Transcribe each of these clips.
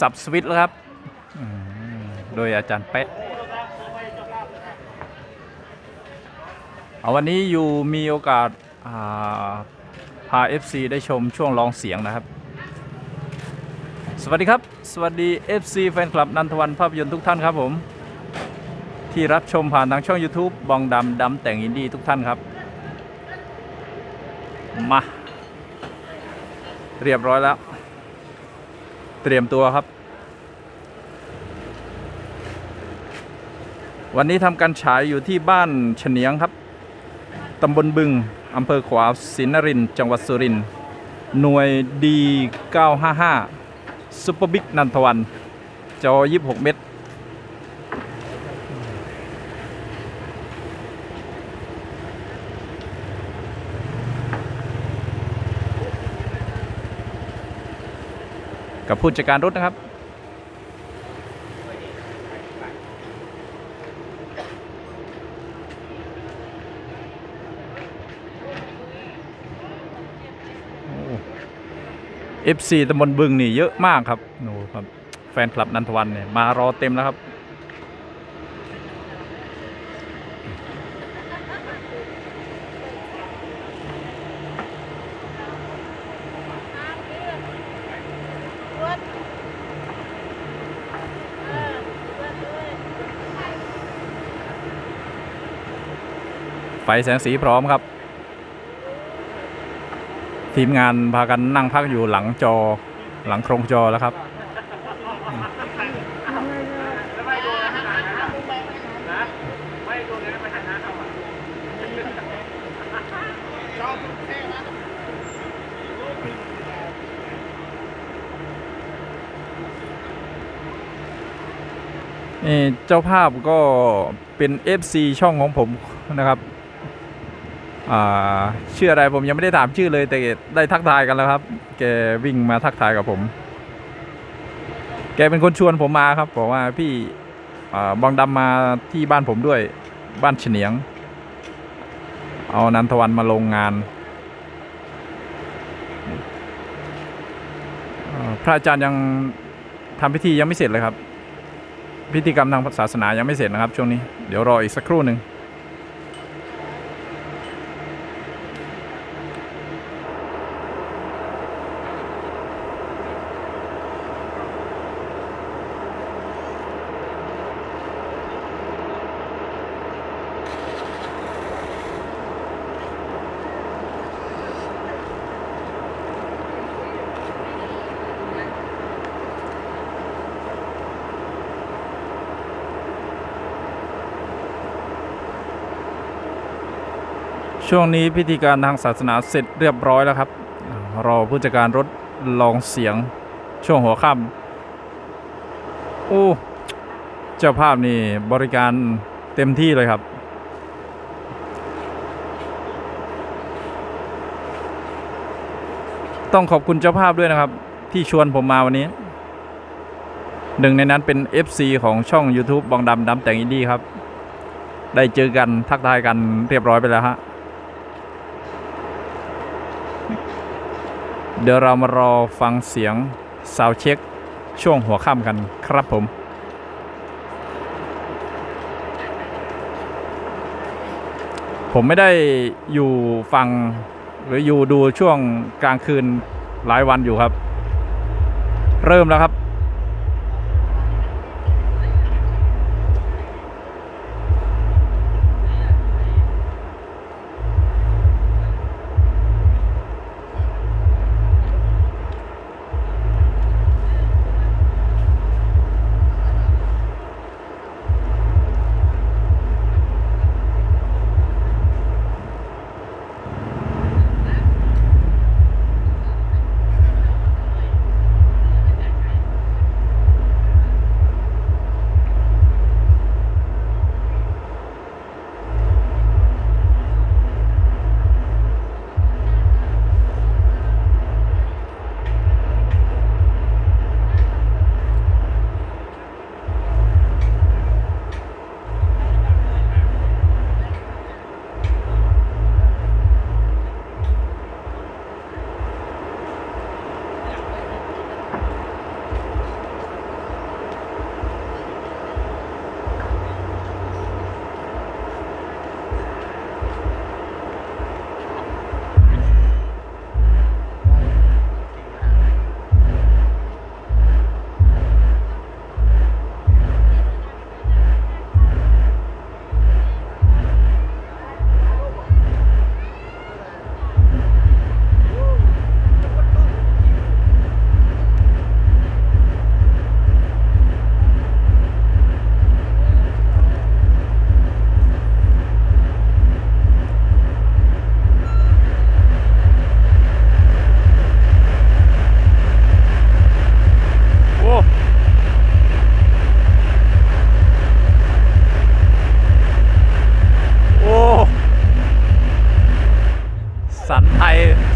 สับสวิตแล้วครับ โดยอาจารย์เป๊ะเอาวันนี้อยู่มีโอกาสาพา FC ได้ชมช่วงลองเสียงนะครับ สวัสดีครับ สวัสดี FC แฟนคลับนันทวันภาพยนตร์ทุกท่านครับผม ที่รับชมผ่านทางช่อง YouTube บองดำดำแต่งอินดี้ทุกท่านครับ มา เรียบร้อยแล้ว เตรียมตัวครับ วันนี้ทำการฉายอยู่ที่บ้านเฉนียงครับตำบลบึงอำเภอขวาวสินนรินจังหวัดสุรินทร์หน่วยดี955ซุปเปอร์บิ๊กนันทวันจอ 26 เมตร กับผู้จัดการรถนะครับเอฟซีตำบลบึงนี่เยอะมากครับโอ้ครับ แฟนคลับนันทวันเนี่ยมารอเต็มแล้วครับ ไฟแสงสีพร้อมครับ ทีมงานพากันนั่งพักอยู่หลังจอหลังโครงจอแล้วครับนี่เจ้าภาพก็เป็น FC ช่องของผมนะครับ ชื่ออะไรผมยังไม่ได้ถามชื่อเลย แต่ได้ทักทายกันแล้วครับ แกวิ่งมาทักทายกับผม แกเป็นคนชวนผมมาครับบอกว่าพี่บองดำมาที่บ้านผมด้วยบ้านเฉนียง เอานันทวันมาลงงานพระอาจารย์ยังทำพิธียังไม่เสร็จเลยครับ พิธีกรรมทางศาสนายังไม่เสร็จนะครับ ช่วงนี้เดี๋ยวรออีกสักครู่หนึ่ง ช่วงนี้พิธีการทางศาสนาเสร็จเรียบร้อยแล้วครับอ่ารอผู้จัดการรถลองเสียงช่วงหัวค่ำโอ้เจ้าภาพนี่บริการเต็มที่เลยครับ ต้องขอบคุณเจ้าภาพด้วยนะครับ ที่ชวนผมมาวันนี้ หนึ่งในนั้นเป็น FC ของช่อง YouTube บองดำดำแต่งอินดี้ครับ ได้เจอกันทักทายกันเรียบร้อยไปแล้วฮะ เดี๋ยวเรามารอฟังเสียงซาวเช็คช่วงหัวค่ำกันครับผมผมไม่ได้อยู่ฟังหรืออยู่ดูช่วงกลางคืนหลายวันอยู่ครับ เริ่มแล้วครับ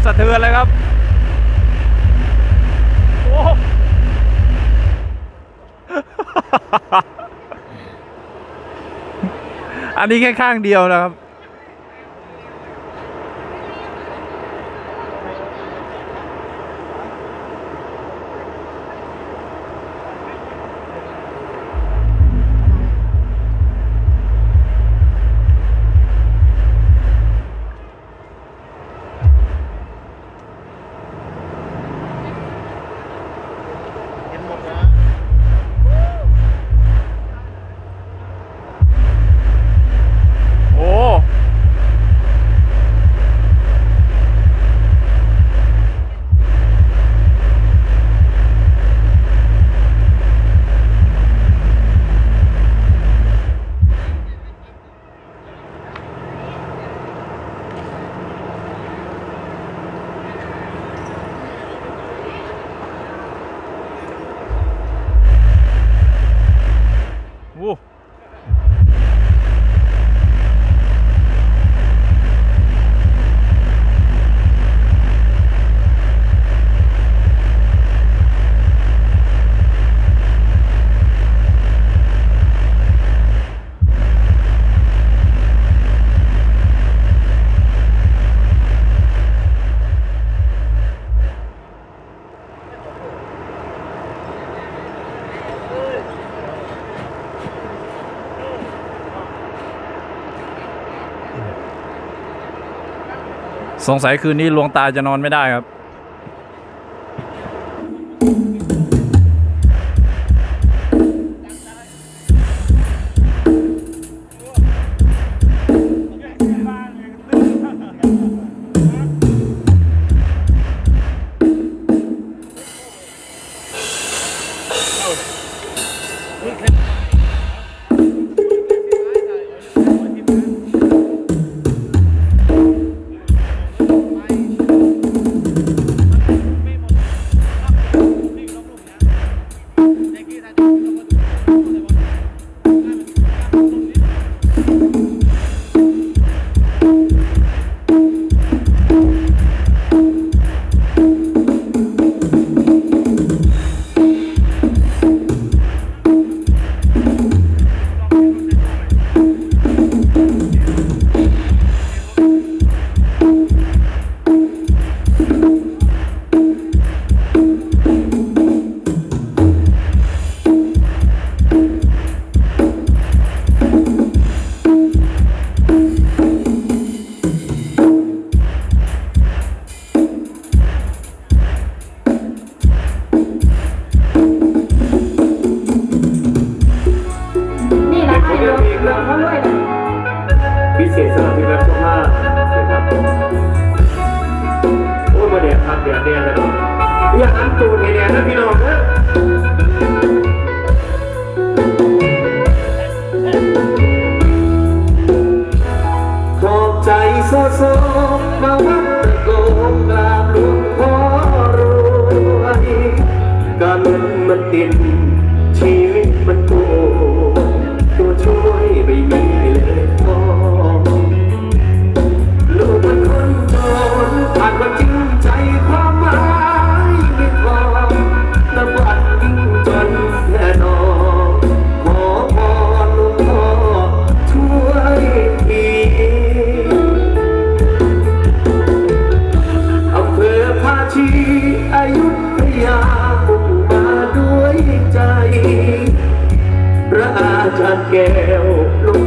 สะเทือนเลยครับ โอ้อันนี้แค่ข้างเดียวนะครับ สงสัยคืนนี้ลวงตาจะนอนไม่ได้ครับ ตัวน่ๆนะพี่น้องนะขอบใจโซโซมาวัดโกงกราบหลวงพ่อรวยกันมันติด Eu.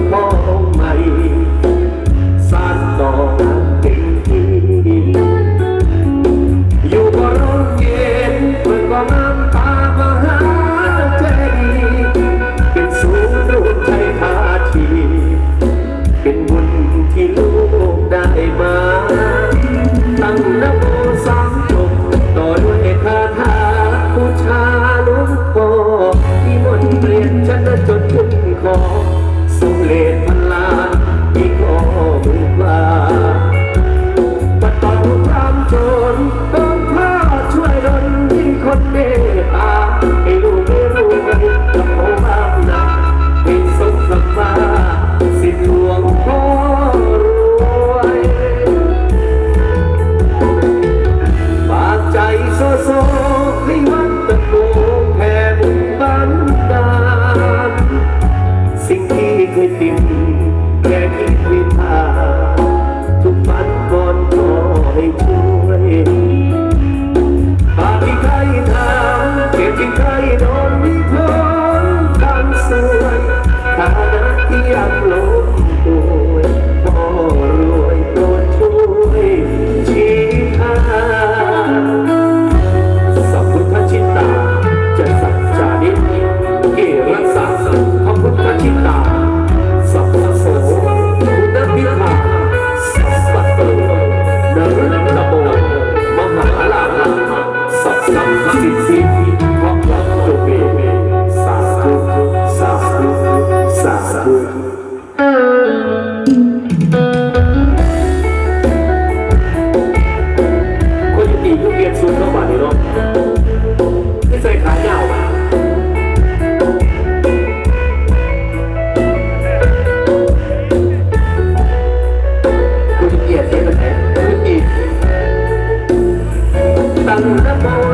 เบื่อคนตีผู้เรียนสูงเท่าบาทนี่เนาะไม่ใส่ายาวมคุเกียรติเป็นไหนคุณเกียรติตั้งแต่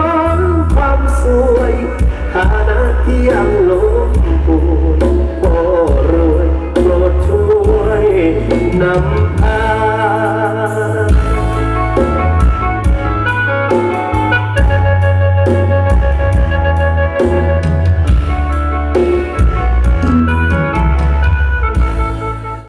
ยังล้ปูนบ่รวยโปรดช่วยนำ